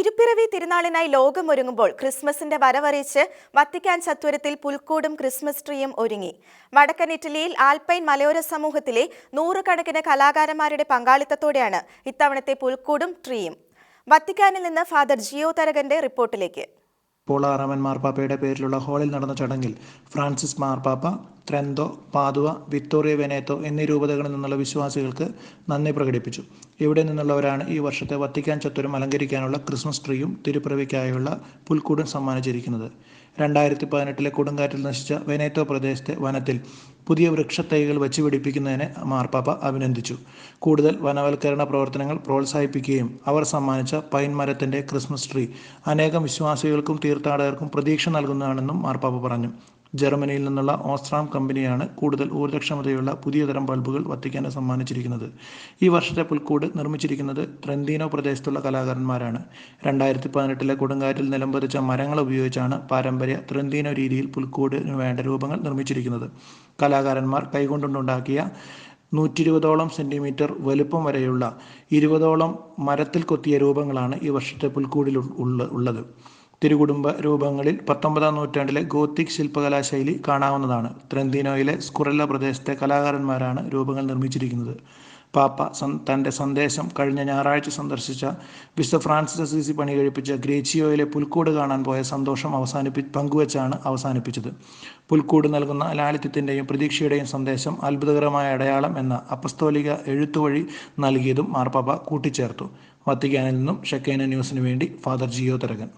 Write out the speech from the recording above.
തിരുപ്പിറവി തിരുനാളിനായി ലോകമൊരുങ്ങുമ്പോൾ ക്രിസ്മസിന്റെ വരവറിയിച്ച് Vatican ചത്വരത്തിൽ പുൽക്കൂടും Christmas ട്രീയും ഒരുങ്ങി. വടക്കൻ ഇറ്റലിയിൽ ആൽപൈൻ മലയോര സമൂഹത്തിലെ നൂറുകണക്കിന് കലാകാരന്മാരുടെ പങ്കാളിത്തത്തോടെയാണ് ഇത്തവണത്തെ പുൽക്കൂടും ട്രീയും. വത്തിക്കാനിൽ നിന്ന് ഫാദർ ജിയോ തരകന്റെ റിപ്പോർട്ടിലേക്ക് പോളാറമൻ മാർപ്പാപ്പയുടെ പേരിലുള്ള ഹാളിൽ നടന്ന ചടങ്ങിൽ ഫ്രാൻസിസ് മാർപ്പാപ്പ ത്രെന്തോ പാതുവ വിക്ടോറിയ വെനേത്തോ എന്നീ രൂപതകളിൽ നിന്നുള്ള വിശ്വാസികൾക്ക് നന്ദി പ്രകടിപ്പിച്ചു. ഇവിടെ നിന്നുള്ളവരാണ് ഈ വർഷത്തെ വത്തിക്കാൻ ചത്തുരം അലങ്കരിക്കാനുള്ള ക്രിസ്മസ് ട്രീയും തിരുപ്പിറവിക്കായുള്ള പുൽക്കൂടും സമ്മാനിച്ചിരിക്കുന്നത്. രണ്ടായിരത്തി പതിനെട്ടിലെ കൊടുങ്കാറ്റിൽ നശിച്ച വെനേറ്റോ പ്രദേശത്തെ വനത്തിൽ പുതിയ വൃക്ഷത്തൈകൾ വെച്ച് പിടിപ്പിക്കുന്നതിനെ മാർപ്പാപ്പ അഭിനന്ദിച്ചു. കൂടുതൽ വനവൽക്കരണ പ്രവർത്തനങ്ങൾ പ്രോത്സാഹിപ്പിക്കുകയും അവർ സമ്മാനിച്ച പൈൻ മരത്തിന്റെ ക്രിസ്മസ് ട്രീ അനേകം വിശ്വാസികൾക്കും തീർത്ഥാടകർക്കും പ്രതീക്ഷ നൽകുന്നതാണെന്നും മാർപ്പാപ്പ പറഞ്ഞു. ജർമ്മനിയിൽ നിന്നുള്ള ഓസ്ട്രാം കമ്പനിയാണ് കൂടുതൽ ഊർജക്ഷമതയുള്ള പുതിയ തരം ബൾബുകൾ വത്തിക്കാന് സമ്മാനിച്ചിരിക്കുന്നത്. ഈ വർഷത്തെ പുൽക്കൂട് നിർമ്മിച്ചിരിക്കുന്നത് ട്രെന്തീനോ പ്രദേശത്തുള്ള കലാകാരന്മാരാണ്. രണ്ടായിരത്തി പതിനെട്ടിലെ കൊടുങ്കാറ്റിൽ നിലംപതിച്ച മരങ്ങൾ ഉപയോഗിച്ചാണ് പാരമ്പര്യ ട്രെന്തീനോ രീതിയിൽ പുൽക്കൂടിന് വേണ്ട രൂപങ്ങൾ നിർമ്മിച്ചിരിക്കുന്നത്. കലാകാരന്മാർ കൈകൊണ്ടുണ്ടാക്കിയ നൂറ്റി ഇരുപതോളം സെന്റിമീറ്റർ വലുപ്പം വരെയുള്ള ഇരുപതോളം മരത്തിൽ കൊത്തിയ രൂപങ്ങളാണ് ഈ വർഷത്തെ പുൽക്കൂടിൽ ഉള്ള ഉള്ളത്. തിരുകുടുംബ രൂപങ്ങളിൽ പത്തൊമ്പതാം നൂറ്റാണ്ടിലെ ഗോത്തിക് ശില്പകലാശൈലി കാണാവുന്നതാണ്. ത്രന്തിനോയിലെ സ്കുറല്ല പ്രദേശത്തെ കലാകാരന്മാരാണ് രൂപങ്ങൾ നിർമ്മിച്ചിരിക്കുന്നത്. പാപ്പ തന്റെ സന്ദേശം കഴിഞ്ഞ ഞായറാഴ്ച സന്ദർശിച്ച വിശുദ്ധ ഫ്രാൻസിസ് അസീസി പണി കഴിപ്പിച്ച ഗ്രേച്ചിയോയിലെ പുൽക്കൂട് കാണാൻ പോയ സന്തോഷം അവസാനിപ്പി പങ്കുവച്ചാണ് അവസാനിപ്പിച്ചത്. പുൽക്കൂട് നൽകുന്ന ലാളിത്യത്തിന്റെയും പ്രതീക്ഷയുടെയും സന്ദേശം അത്ഭുതകരമായ അടയാളം എന്ന അപ്പസ്തോലിക എഴുത്തുവഴി നൽകിയതും മാർപ്പാപ്പ കൂട്ടിച്ചേർത്തു. വത്തിക്കാനിൽ നിന്നും ഷെക്കേന ന്യൂസിന് വേണ്ടി ഫാദർ ജിയോ തരകൻ.